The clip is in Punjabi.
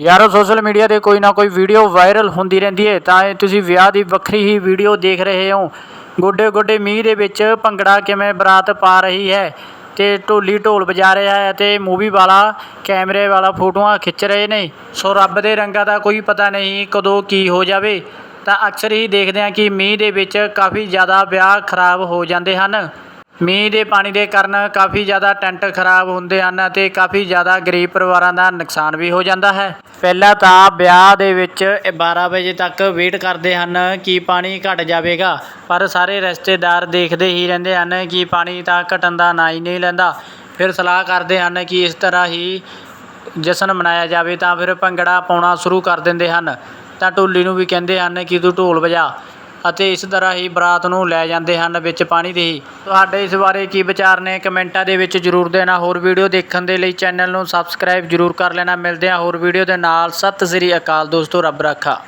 ਯਾਰੋ, ਸੋਸ਼ਲ ਮੀਡੀਆ ਤੇ ਕੋਈ ਨਾ ਕੋਈ ਵੀਡੀਓ ਵਾਇਰਲ ਹੁੰਦੀ ਰਹਿੰਦੀ ਹੈ। ਤਾਂ ਇਹ ਤੁਸੀਂ ਵਿਆਹ ਦੀ ਵੱਖਰੀ ਹੀ ਵੀਡੀਓ ਦੇਖ ਰਹੇ ਹੋ। ਗੋਡੇ ਗੋਡੇ ਮੀਂਹ ਦੇ ਵਿੱਚ ਭੰਗੜਾ ਕਿਵੇਂ ਬਰਾਤ ਪਾ ਰਹੀ ਹੈ ਤੇ ਢੋਲੀ ਢੋਲ ਵਜਾ ਰਿਹਾ ਹੈ ਤੇ ਮੂਵੀ ਵਾਲਾ, ਕੈਮਰੇ ਵਾਲਾ ਫੋਟੋਆਂ ਖਿੱਚ ਰਹੇ ਨੇ। ਸੋ ਰੱਬ ਦੇ ਰੰਗਾਂ ਦਾ ਕੋਈ ਪਤਾ ਨਹੀਂ ਕਦੋਂ ਕੀ ਹੋ ਜਾਵੇ। ਤਾਂ ਅਕਸਰ ਹੀ ਦੇਖਦੇ ਹਾਂ ਕਿ ਮੀਂਹ ਦੇ ਵਿੱਚ ਕਾਫੀ ਜ਼ਿਆਦਾ ਵਿਆਹ ਖਰਾਬ ਹੋ ਜਾਂਦੇ ਹਨ। ਮੀਂਹ ਦੇ ਪਾਣੀ ਦੇ ਕਾਰਨ ਕਾਫੀ ਜ਼ਿਆਦਾ ਟੈਂਟ ਖਰਾਬ ਹੁੰਦੇ ਹਨ ਅਤੇ ਕਾਫੀ ਜ਼ਿਆਦਾ ਗਰੀਬ ਪਰਿਵਾਰਾਂ ਦਾ ਨੁਕਸਾਨ ਵੀ ਹੋ ਜਾਂਦਾ ਹੈ। ਪਹਿਲਾਂ ਤਾਂ ਵਿਆਹ ਦੇ ਵਿੱਚ ਇਹ 12 ਵਜੇ ਤੱਕ ਵੇਟ ਕਰਦੇ ਹਨ ਕਿ ਪਾਣੀ ਘਟ ਜਾਵੇਗਾ, ਪਰ ਸਾਰੇ ਰਿਸ਼ਤੇਦਾਰ ਦੇਖਦੇ ਹੀ ਰਹਿੰਦੇ ਹਨ ਕਿ ਪਾਣੀ ਤਾਂ ਘਟਣ ਦਾ ਨਾਂ ਹੀ ਨਹੀਂ ਲੈਂਦਾ। ਫਿਰ ਸਲਾਹ ਕਰਦੇ ਹਨ ਕਿ ਇਸ ਤਰ੍ਹਾਂ ਹੀ ਜਸ਼ਨ ਮਨਾਇਆ ਜਾਵੇ ਤਾਂ ਫਿਰ ਭੰਗੜਾ ਪਾਉਣਾ ਸ਼ੁਰੂ ਕਰ ਦਿੰਦੇ ਹਨ। ਤਾਂ ਢੋਲੀ ਨੂੰ ਵੀ ਕਹਿੰਦੇ ਹਨ ਕਿ ਤੂੰ ਢੋਲ ਵਜਾ। ਅਤੇ ਇਸ ਤਰ੍ਹਾਂ ਹੀ ਬਰਾਤ ਨੂੰ ਲੈ ਜਾਂਦੇ ਹਨ ਵਿੱਚ ਪਾਣੀ ਦੇ। ਹੀ ਤੁਹਾਡੇ ਇਸ ਬਾਰੇ ਕੀ ਵਿਚਾਰ ਨੇ? ਕਮੈਂਟਾਂ ਦੇ ਵਿੱਚ ਜਰੂਰ ਦੇਣਾ। ਹੋਰ ਵੀਡੀਓ ਦੇਖਣ ਦੇ ਲਈ ਚੈਨਲ ਨੂੰ ਸਬਸਕ੍ਰਾਈਬ ਜਰੂਰ ਕਰ ਲੈਣਾ। ਮਿਲਦੇ ਹਾਂ ਹੋਰ ਵੀਡੀਓ ਦੇ ਨਾਲ। ਸਤਿ ਸ੍ਰੀ ਅਕਾਲ ਦੋਸਤੋ, ਰੱਬ ਰਾਖਾ।